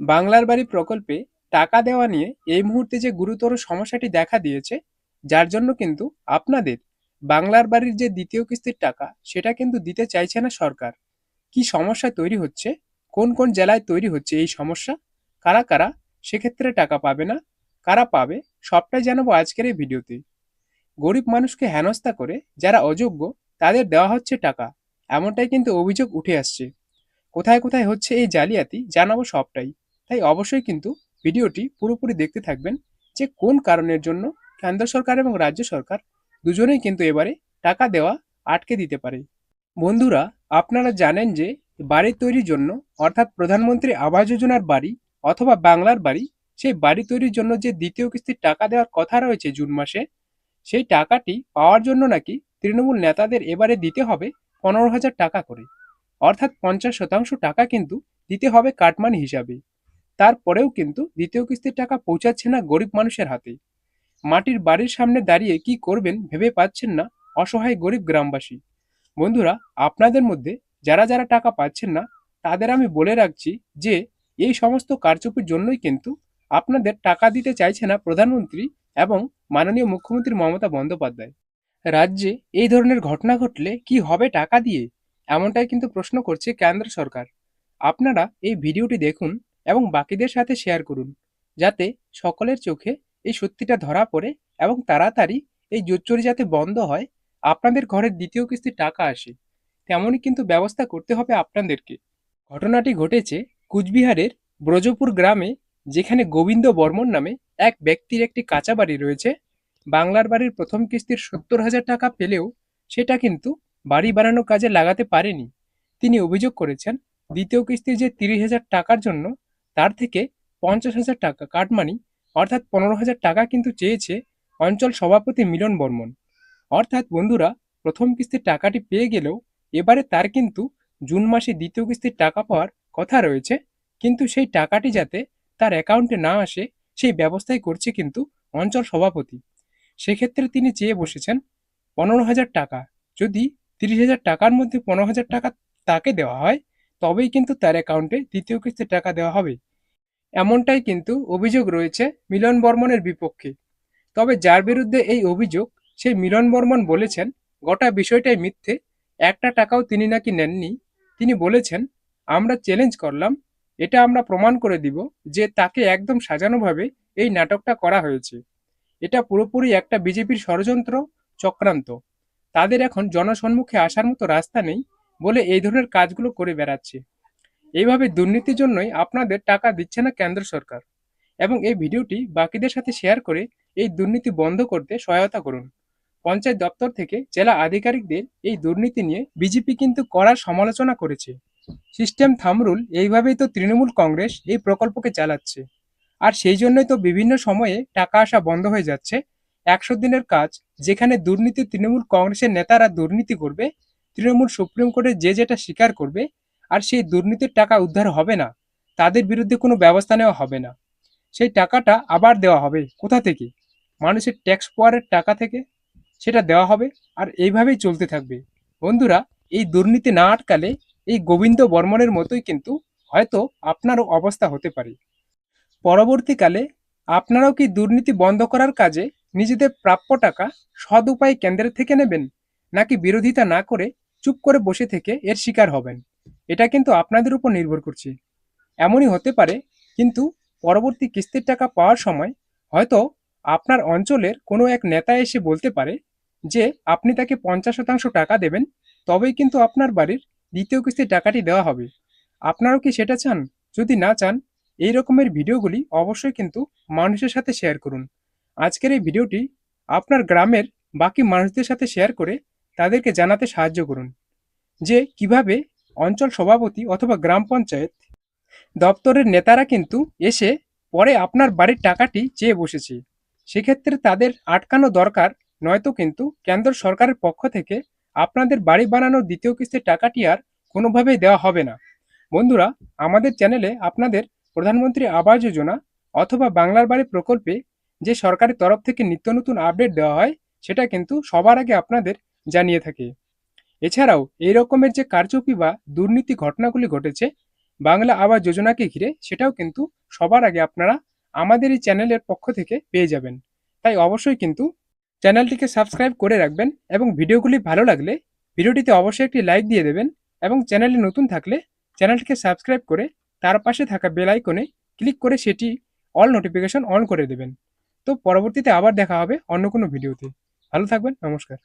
বাংলার বাড়ি প্রকল্পে টাকা দেওয়া নিয়ে এই মুহূর্তে যে গুরুতর সমস্যাটি দেখা দিয়েছে, যার জন্য কিন্তু আপনাদের বাংলার বাড়ির যে দ্বিতীয় কিস্তির টাকা, সেটা কিন্তু দিতে চাইছে না সরকার। কি সমস্যা তৈরি হচ্ছে? কোন কোন জেলায় তৈরি হচ্ছে এই সমস্যা? কারা কারা সেক্ষেত্রে টাকা পাবে না? কারা পাবে? সবটাই জানাব আজকের এই ভিডিওতে। গরিব মানুষকে হেনস্থা করে যারা অযোগ্য, তাদের দেওয়া হচ্ছে টাকা। এমনটাই কিন্তু অভিযোগ উঠে আসছে। কোথায় কোথায় হচ্ছে এই জালিয়াতি, জানাব সবটাই। তাই অবশ্যই কিন্তু ভিডিওটি পুরোপুরি দেখতে থাকবেন যে কোন কারণের জন্য কেন্দ্র সরকার এবং রাজ্য সরকার দুজনেই কিন্তু এবারে টাকা দেওয়া আটকে দিতে পারে। বন্ধুরা, আপনারা জানেন যে বাড়ি তৈরির জন্য, অর্থাৎ প্রধানমন্ত্রী আবাস যোজনার বাড়ি অথবা বাংলার বাড়ি, সেই বাড়ি তৈরির জন্য যে দ্বিতীয় কিস্তির টাকা দেওয়ার কথা রয়েছে জুন মাসে, সেই টাকাটি পাওয়ার জন্য নাকি তৃণমূল নেতাদের এবারে দিতে হবে পনেরো হাজার টাকা করে। অর্থাৎ পঞ্চাশ শতাংশ টাকা কিন্তু দিতে হবে কাটমানি হিসাবে। তারপরেও কিন্তু দ্বিতীয় কিস্তির টাকা পৌঁছাচ্ছে না গরিব মানুষের হাতে মাটির বাড়ির সামনে দাঁড়িয়ে কি করবেন ভেবে পাচ্ছেন না অসহায় গরিব গ্রামবাসী। বন্ধুরা, আপনাদের মধ্যে যারা যারা টাকা পাচ্ছেন না, তাদের আমি বলে রাখছি যে, এই সমস্ত কারচুপির জন্যই কিন্তু আপনাদের টাকা দিতে চাইছে না প্রধানমন্ত্রী এবং মাননীয় মুখ্যমন্ত্রী মমতা বন্দ্যোপাধ্যায়। রাজ্যে এই ধরনের ঘটনা ঘটলে কি হবে টাকা দিয়ে? এমনটাই কিন্তু প্রশ্ন করছে কেন্দ্র সরকার। আপনারা এই ভিডিওটি দেখুন এবং বাকিদের সাথে শেয়ার করুন, যাতে সকলের চোখে এই সত্যিটা ধরা পড়ে এবং তাড়াতাড়ি এই জোচ্চুরি যাতে বন্ধ হয়, আপনাদের ঘরের দ্বিতীয় কিস্তির টাকা আসে। তেমনই কিন্তু ব্যবস্থা করতে হবে আপনাদেরকে। ঘটনাটি ঘটেছে কুচবিহারের ব্রজপুর গ্রামে, যেখানে গোবিন্দ বর্মন নামে এক ব্যক্তির একটি কাঁচা বাড়ি রয়েছে। বাংলার বাড়ির প্রথম কিস্তির সত্তর হাজার টাকা পেলেও সেটা কিন্তু বাড়ি বানানো কাজে লাগাতে পারেনি। তিনি অভিযোগ করেছেন, দ্বিতীয় কিস্তির যে তিরিশ হাজার টাকার জন্য তার থেকে পঞ্চাশ হাজার টাকা কাটমানি অর্থাৎ পনেরো হাজার টাকা কিন্তু চেয়েছে অঞ্চল সভাপতি মিলন বর্মন। অর্থাৎ বন্ধুরা, প্রথম কিস্তির টাকাটি পেয়ে গেলেও এবারে তার কিন্তু জুন মাসে দ্বিতীয় কিস্তির টাকা পাওয়ার কথা রয়েছে, কিন্তু সেই টাকাটি যাতে তার অ্যাকাউন্টে না আসে, সেই ব্যবস্থাই করছে কিন্তু অঞ্চল সভাপতি। সেক্ষেত্রে তিনি চেয়ে বসেছেন পনেরো হাজার টাকা। যদি তিরিশ হাজার টাকার মধ্যে পনেরো হাজার টাকা তাকে দেওয়া হয় তবেই কিন্তু তার অ্যাকাউন্টে দ্বিতীয় কিস্তির টাকা দেওয়া হবে। এমনটাই কিন্তু অভিযোগ রয়েছে মিলন বর্মনের বিপক্ষে। তবে যার বিরুদ্ধে এই অভিযোগ, সেই মিলন বর্মন বলেছেন, গোটা বিষয়টাই মিথ্যে, একটা টাকাও তিনি নাকি নেননি। তিনি বলেছেন, আমরা চ্যালেঞ্জ করলাম, এটা আমরা প্রমাণ করে দিব যে তাকে একদম সাজানোভাবে এই নাটকটা করা হয়েছে। এটা পুরোপুরি একটা বিজেপির ষড়যন্ত্র চক্রান্ত। তাদের এখন জনসম্মুখে আসার মতো রাস্তা নেই। বলে এই ধরনের কাজগুলো করে বেড়াচ্ছে। এইভাবে দুর্নীতির জন্যই আপনাদের টাকা দিচ্ছে না কেন্দ্র সরকার এবং এই ভিডিওটি বাকিদের সাথে শেয়ার করে এই দুর্নীতি বন্ধ করতে সহায়তা করুন। পঞ্চায়েত দপ্তর থেকে জেলা আধিকারিকদের এই দুর্নীতি নিয়ে বিজেপি কিন্তু কড়া সমালোচনা করেছে। সিস্টেম থামরুল এইভাবেই তো তৃণমূল কংগ্রেস এই প্রকল্পকে চালাচ্ছে। আর সেই জন্যই তো বিভিন্ন সময়ে টাকা আসা বন্ধ হয়ে যাচ্ছে। একশো দিনের কাজ যেখানে দুর্নীতি তৃণমূল কংগ্রেসের নেতারা দুর্নীতি করবে তৃণমূল সুপ্রিম কোর্টে যে যেটা স্বীকার করবে আর সেই দুর্নীতির টাকা উদ্ধার হবে না, তাদের বিরুদ্ধে কোনো ব্যবস্থা নেওয়া হবে না। সেই টাকাটা আবার দেওয়া হবে। কোথা থেকে? মানুষের ট্যাক্স পাওয়ারের টাকা থেকে সেটা দেওয়া হবে আর এইভাবেই চলতে থাকবে। বন্ধুরা, এই দুর্নীতি না আটকালে এই গোবিন্দ বর্মনের মতোই কিন্তু হয়তো আপনারও অবস্থা হতে পারে। পরবর্তীকালে আপনারাও কি দুর্নীতি বন্ধ করার কাজে নিজেদের প্রাপ্য টাকা সদ উপায়ে কেন্দ্রের থেকে নেবেন, নাকি বিরোধিতা না করে চুপ করে বসে থেকে এর শিকার হবেন। এটা কিন্তু আপনাদের উপর নির্ভর করছে। এমনই হতে পারে, কিন্তু পরবর্তী কিস্তির টাকা পাওয়ার সময় হয়তো আপনার অঞ্চলের কোনো এক নেতা এসে বলতে পারে যে, আপনি তাকে পঞ্চাশ শতাংশ টাকা দেবেন, তবেই কিন্তু আপনার বাড়ির দ্বিতীয় কিস্তির টাকাটি দেওয়া হবে। আপনারাও কি সেটা চান? যদি না চান, এই রকমের ভিডিওগুলি অবশ্যই কিন্তু মানুষের সাথে শেয়ার করুন। আজকের এই ভিডিওটি আপনার গ্রামের বাকি মানুষদের সাথে শেয়ার করে তাদেরকে জানাতে সাহায্য করুন। যে কীভাবে অঞ্চল সভাপতি অথবা গ্রাম পঞ্চায়েত দপ্তরের নেতারা কিন্তু এসে পরে আপনার বাড়ির টাকাটি চেয়ে বসেছে। সেক্ষেত্রে তাদের আটকানো দরকার, নয়তো কিন্তু কেন্দ্র সরকারের পক্ষ থেকে আপনাদের বাড়ি বানানোর দ্বিতীয় কিস্তির টাকাটি আর কোনোভাবেই দেওয়া হবে না। বন্ধুরা, আমাদের চ্যানেলে আপনাদের প্রধানমন্ত্রী আবাস যোজনা অথবা বাংলার বাড়ি প্রকল্পে যে সরকারের তরফ থেকে নিত্য নতুন আপডেট দেওয়া হয়, সেটা কিন্তু সবার আগে আপনাদের জানিয়ে থাকে। এছাড়াও এই রকমের যে কারচুপি বা দুর্নীতি ঘটনাগুলি ঘটেছে, বাংলা আবাস যোজনাকে ঘিরে সেটাও কিন্তু সবার আগে আপনারা আমাদের এই চ্যানেলের পক্ষ থেকে পেয়ে যাবেন। তাই অবশ্যই কিন্তু চ্যানেলটিকে সাবস্ক্রাইব করে রাখবেন এবং ভিডিওগুলি ভালো লাগলে ভিডিওটিতে অবশ্যই একটি লাইক দিয়ে দেবেন এবং চ্যানেলে নতুন থাকলে চ্যানেলটিকে সাবস্ক্রাইব করে তার পাশে থাকা বেল আইকনে ক্লিক করে সেটি অল নোটিফিকেশন অন করে দেবেন। তো পরবর্তীতে আবার দেখা হবে অন্য কোনো ভিডিওতে। ভালো থাকবেন, নমস্কার।